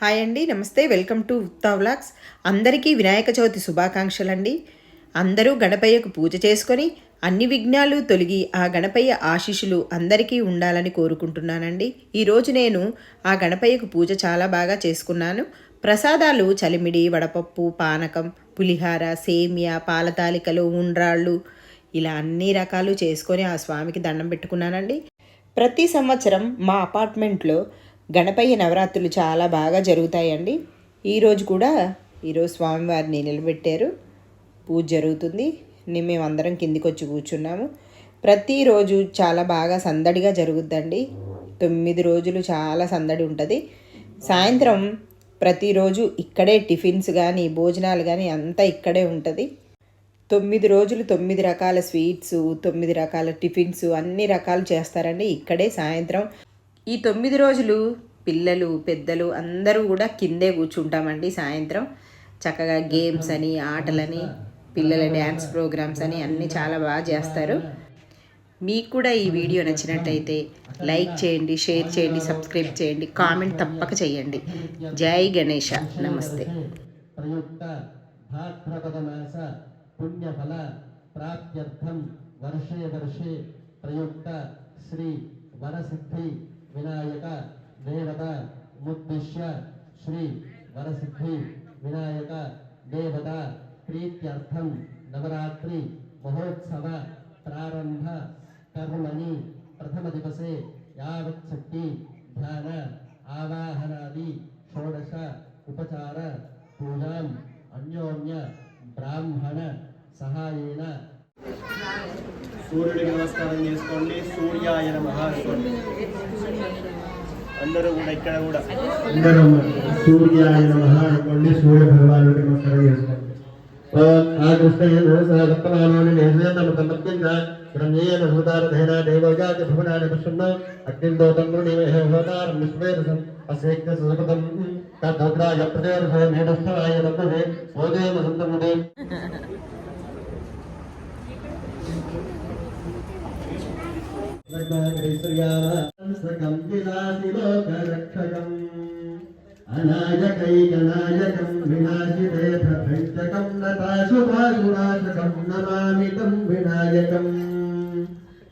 Hi అండి నమస్తే. Welcome to Uttha vlogs. అందరికీ వినాయక చవితి శుభాకాంక్షలు అండి అందరూ గణపయ్యకు పూజ చేసుకొని అన్ని విఘ్నాలు తొలగి ఆ గణపయ్య ఆశీస్సులు అందరికీ ఉండాలని కోరుకుంటున్నానండి. ఈరోజు నేను ఆ గణపయ్యకు పూజ చాలా బాగా చేసుకున్నాను. ప్రసాదాలు చలిమిడి వడపప్పు పానకం పులిహార సేమియా పాలతాలికలు ఉండ్రాళ్ళు ఇలా అన్ని రకాలు చేసుకొని ఆ స్వామికి దండం పెట్టుకున్నానండి. ప్రతి సంవత్సరం మా అపార్ట్మెంట్లో గణపయ్య నవరాత్రులు చాలా బాగా జరుగుతాయండి. ఈరోజు కూడా ఈరోజు స్వామివారిని నిలబెట్టారు. పూజ జరుగుతుంది. ని- మేమందరం కిందికి వచ్చి కూర్చున్నాము ప్రతిరోజు చాలా బాగా సందడిగా జరుగుద్దండి. తొమ్మిది రోజులు చాలా సందడి ఉంటుంది. సాయంత్రం ప్రతిరోజు ఇక్కడే టిఫిన్స్ కానీ భోజనాలు కానీ అంతా ఇక్కడే ఉంటుంది. తొమ్మిది రోజులు తొమ్మిది రకాల స్వీట్స్ తొమ్మిది రకాల టిఫిన్స్ అన్ని రకాలు చేస్తారండి. ఇక్కడే సాయంత్రం ఈ తొమ్మిది రోజులు పిల్లలు పెద్దలు అందరూ కూడా కిందే కూర్చుంటామండి సాయంత్రం. చక్కగా గేమ్స్ అని ఆటలని పిల్లల డ్యాన్స్ ప్రోగ్రామ్స్ అని అన్నీ చాలా బాగా చేస్తారు. మీకు కూడా ఈ వీడియో నచ్చినట్టయితే లైక్ చేయండి షేర్ చేయండి సబ్స్క్రైబ్ చేయండి కామెంట్ తప్పక చేయండి. జై గణేష. నమస్తే. ప్రయుక్త పుణ్యఫల ప్రాప్త్యర్థం వర్షే వర్షే ప్రయుక్త శ్రీ వరసిద్ధి विनायक, देवता, मुद्दिश्य, श्री वरसिद्धि, विनायक, देवता प्रीत्यर्थम नवरात्रि, महोत्सव, प्रारंभ कर्मणि प्रथम दिवस यावच्छक्ति ध्यान, आवाहनादि, षोडश, उपचार पूजा अन्योन्य, ब्राह्मण, सहाय సూర్యుడికి నమస్కారం చేసుకోండి. సూర్యాయ నమః అందరూ కూడా ఇక్కడ కూడా. అందరూ సూర్యాయ నమః అనుకోండి సూర్య భగవానుడికి నమస్కారం చేసుకోండి. ఓం ఆకృష్ణేన సహసప్తమానాని నేసేతమ సమర్పించ బ్రహ్మేణ దేవజాతి భువనాని అగ్నిందోతం అసేక్త మేఢస్థాయ ఓదేమ సంతముదే అనాయకైకనాయకం వినాశిదేభంచకం నతాశుభాసునాశకం నమామి తం వినాయకం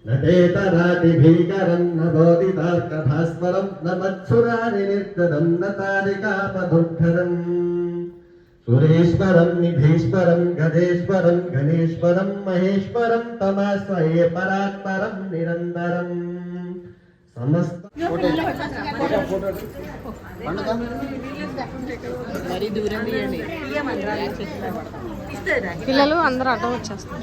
నటేతరాతి భీకరం నోదితార్కభాస్వరం నమత్సురాని నిర్గదం నతారికాపదుద్ధరం సురేశ్వరం నిధీశ్వరం గజేశ్వరం గణేశ్వరం మహేశ్వరం తమాశ్రయే పరాత్పరం నిరంతరం. సమస్త పిల్లలు అందరూ అడ్డం వచ్చేస్తారు.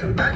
to